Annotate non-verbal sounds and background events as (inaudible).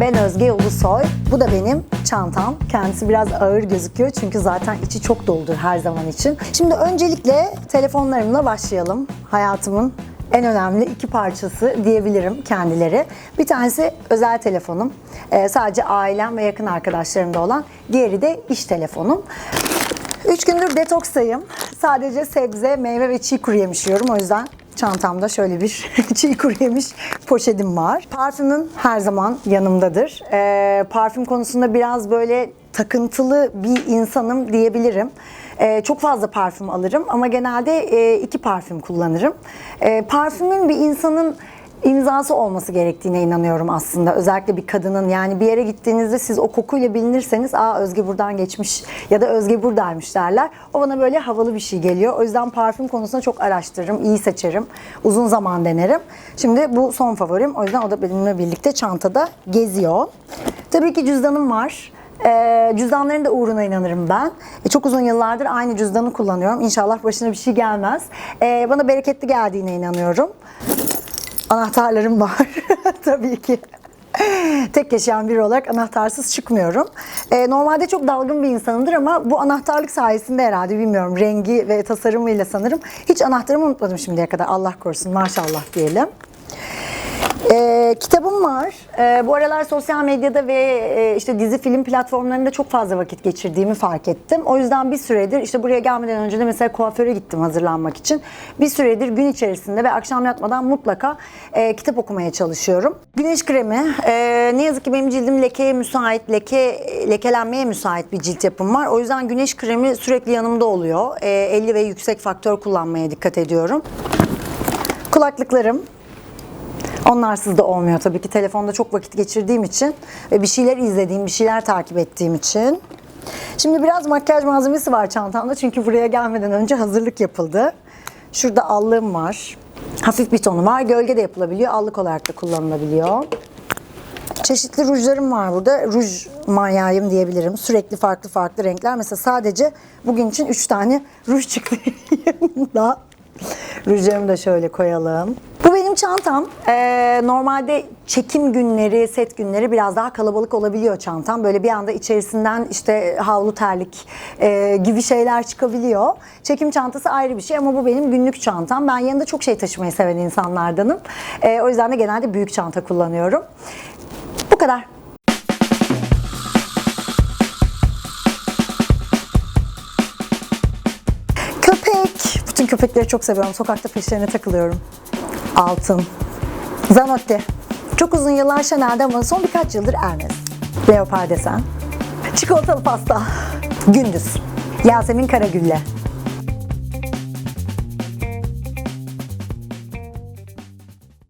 ben Özge Ulusoy. Bu da benim çantam. Kendisi biraz ağır gözüküyor çünkü zaten içi çok doludur her zaman için. Şimdi öncelikle telefonlarımla başlayalım. Hayatımın en önemli iki parçası diyebilirim kendileri. Bir tanesi özel telefonum. Ee, sadece ailem ve yakın arkadaşlarımda olan. Diğeri de iş telefonum. Üç gündür detokstayım. Sadece sebze, meyve ve çiğ kuru yemiş yiyorum. O yüzden çantamda şöyle bir (laughs) çiğ kuru yemiş poşetim var. Parfümüm her zaman yanımdadır. Ee, parfüm konusunda biraz böyle takıntılı bir insanım diyebilirim. Ee, çok fazla parfüm alırım ama genelde e, iki parfüm kullanırım. Ee, parfümün bir insanın imzası olması gerektiğine inanıyorum aslında. Özellikle bir kadının yani bir yere gittiğinizde siz o kokuyla bilinirseniz aa Özge buradan geçmiş ya da Özge buradaymış derler. O bana böyle havalı bir şey geliyor. O yüzden parfüm konusunda çok araştırırım, iyi seçerim. Uzun zaman denerim. Şimdi bu son favorim. O yüzden o da benimle birlikte çantada geziyor. Tabii ki cüzdanım var. Ee, cüzdanların da uğruna inanırım ben. E, çok uzun yıllardır aynı cüzdanı kullanıyorum. İnşallah başına bir şey gelmez. Ee, bana bereketli geldiğine inanıyorum. Anahtarlarım var (laughs) tabii ki. Tek yaşayan biri olarak anahtarsız çıkmıyorum. Ee, normalde çok dalgın bir insanımdır ama bu anahtarlık sayesinde herhalde bilmiyorum rengi ve tasarımıyla sanırım hiç anahtarımı unutmadım şimdiye kadar. Allah korusun maşallah diyelim. Ee, kitabım var. Ee, bu aralar sosyal medyada ve e, işte dizi film platformlarında çok fazla vakit geçirdiğimi fark ettim. O yüzden bir süredir işte buraya gelmeden önce de mesela kuaföre gittim hazırlanmak için. Bir süredir gün içerisinde ve akşam yatmadan mutlaka e, kitap okumaya çalışıyorum. Güneş kremi. e, ne yazık ki benim cildim lekeye müsait, leke lekelenmeye müsait bir cilt yapım var. O yüzden güneş kremi sürekli yanımda oluyor. E, 50 ve yüksek faktör kullanmaya dikkat ediyorum. Kulaklıklarım. Onlarsız da olmuyor tabii ki. Telefonda çok vakit geçirdiğim için ve bir şeyler izlediğim, bir şeyler takip ettiğim için. Şimdi biraz makyaj malzemesi var çantamda çünkü buraya gelmeden önce hazırlık yapıldı. Şurada allığım var. Hafif bir tonu var. Gölge de yapılabiliyor. Allık olarak da kullanılabiliyor. Çeşitli rujlarım var burada. Ruj manyağıyım diyebilirim. Sürekli farklı farklı renkler. Mesela sadece bugün için 3 tane ruj çıktı (laughs) yanımda. Rujlarımı da şöyle koyalım. Çantam. Ee, normalde çekim günleri, set günleri biraz daha kalabalık olabiliyor çantam. Böyle bir anda içerisinden işte havlu terlik e, gibi şeyler çıkabiliyor. Çekim çantası ayrı bir şey ama bu benim günlük çantam. Ben yanında çok şey taşımayı seven insanlardanım. Ee, o yüzden de genelde büyük çanta kullanıyorum. Bu kadar. Köpek. Bütün köpekleri çok seviyorum. Sokakta peşlerine takılıyorum. Altın. Zanotti. Çok uzun yıllar Chanel'de ama son birkaç yıldır Hermes. Leopar desen. Çikolatalı pasta. Gündüz. Yasemin Karagülle.